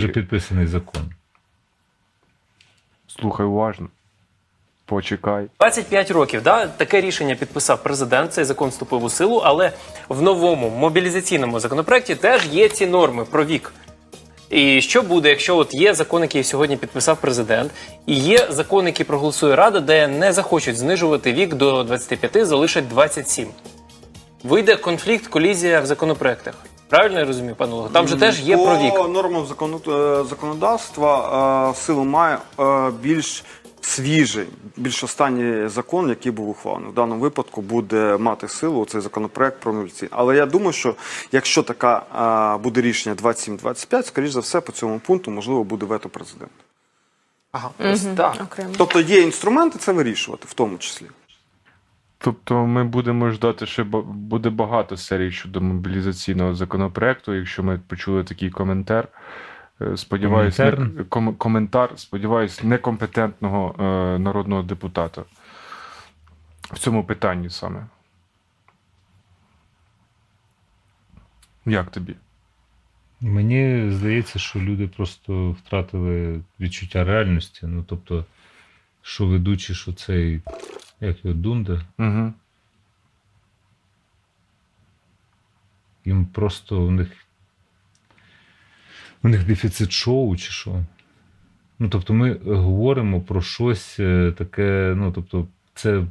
Вже підписаний закон. Слухай уважно. Почекай. 25 років, да, таке рішення підписав президент. Цей закон вступив у силу, але в новому мобілізаційному законопроекті теж є ці норми про вік. І що буде, якщо от є закон, який сьогодні підписав президент, і є закон, який проголосує Рада, де не захочуть знижувати вік до 25, залишать 27. Вийде конфлікт, колізія в законопроектах. Правильно я розумію, пане Олег? Там же теж є По про вік. нормам е, законодавства е, силу має е, більш свіжий, більш останній закон, який був ухвалений. В даному випадку буде мати силу цей законопроект про міліцію. Але я думаю, що якщо така буде рішення 27-25, скоріш за все, по цьому пункту можливо буде вето президента. Ага, ось так. Тобто є інструменти це вирішувати, в тому числі. Тобто ми будемо ждати, що буде багато серій щодо мобілізаційного законопроекту, якщо ми почули такий коментар. Е, Сподіваюсь, не, ком, коментар, сподіваюсь, некомпетентного е, народного депутата в цьому питанні саме. Як тобі? Мені здається, що люди просто втратили відчуття реальності. Ну, тобто, що ведучий, що цей, як його Дунда, Угу. їм просто у них. У них дефіцит шоу чи що. Ну, тобто, ми говоримо про щось е, таке, ну, тобто, це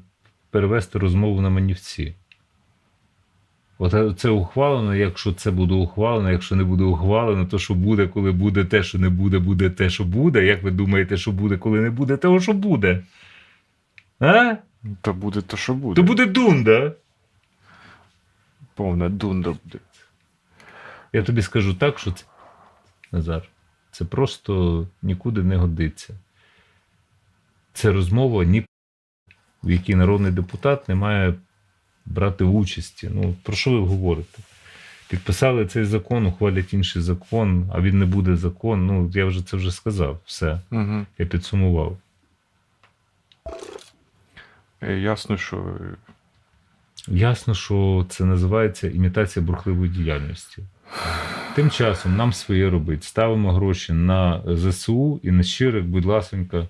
перевести розмову на манівці. От е, це ухвалено, якщо це буде ухвалено, якщо не буде ухвалено, то що буде, коли буде те, що не буде, буде те, що буде. Як ви думаєте, що буде, коли не буде того, що буде? А? То буде то, що буде. То буде дунда. Повна дунда буде. Я тобі скажу так, що це, Назар, це просто нікуди не годиться. Це розмова, ні в якій народний депутат не має брати участі. Ну, про що ви говорите? Підписали цей закон, ухвалять інший закон, а він не буде закон. Ну, я вже це вже сказав. Все, Угу. я підсумував. Ясно, що е, Ясно, що це називається імітація бурхливої діяльності. Тим часом нам своє робить. Ставимо гроші на ЗСУ і на щирик, будь ласенька,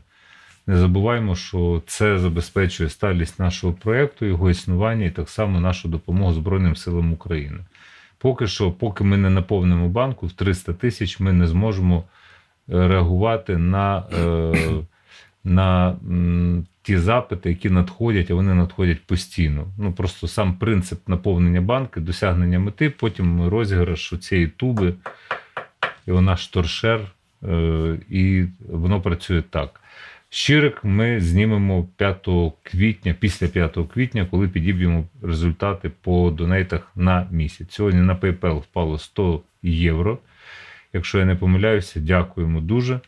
не забуваємо, що це забезпечує сталість нашого проєкту, його існування і так само нашу допомогу Збройним силам України. Поки що, поки ми не наповнимо банку в 300 тисяч, ми не зможемо е, реагувати на, е, на ті запити, які надходять, а вони надходять постійно. Ну просто сам принцип наповнення банки, досягнення мети, потім розіграш цієї туби, і вона шторшер, е, і воно працює так. Щирик ми знімемо 5 квітня, після 5 квітня, коли підіб'ємо результати по донейтах на місяць. Сьогодні на PayPal впало 100 євро. Якщо я не помиляюся, дякуємо дуже.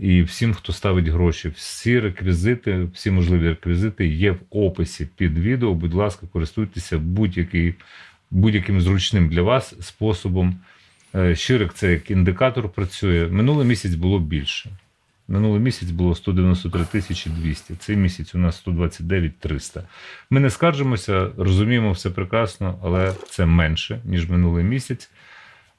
І всім, хто ставить гроші, всі реквізити, всі можливі реквізити є в описі під відео. Будь ласка, користуйтеся будь-яким зручним для вас способом. Е, Щирик це як індикатор працює. Минулий місяць було більше. Минулий місяць було 193 тисячі 200. Цей місяць у нас 129 300. Ми не скаржимося, розуміємо все прекрасно, але це менше, ніж минулий місяць.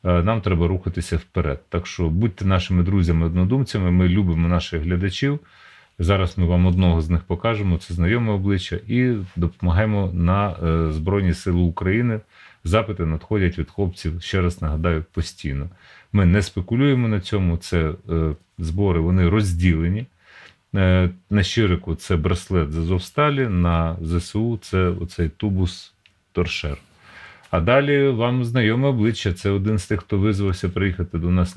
Е, Нам треба рухатися вперед. Так що будьте нашими друзями, однодумцями. Ми любимо наших глядачів. Зараз ми вам одного з них покажемо. Це знайоме обличчя, і допомагаємо на е, Збройні Сили України. Запити надходять від хлопців. Ще раз нагадаю, постійно. Ми не спекулюємо на цьому. Це е, збори, вони розділені. На щирику це браслет з Азовсталі, на ЗСУ це оцей тубус торшер. А далі вам знайоме обличчя. Це один з тих, хто визвався приїхати до нас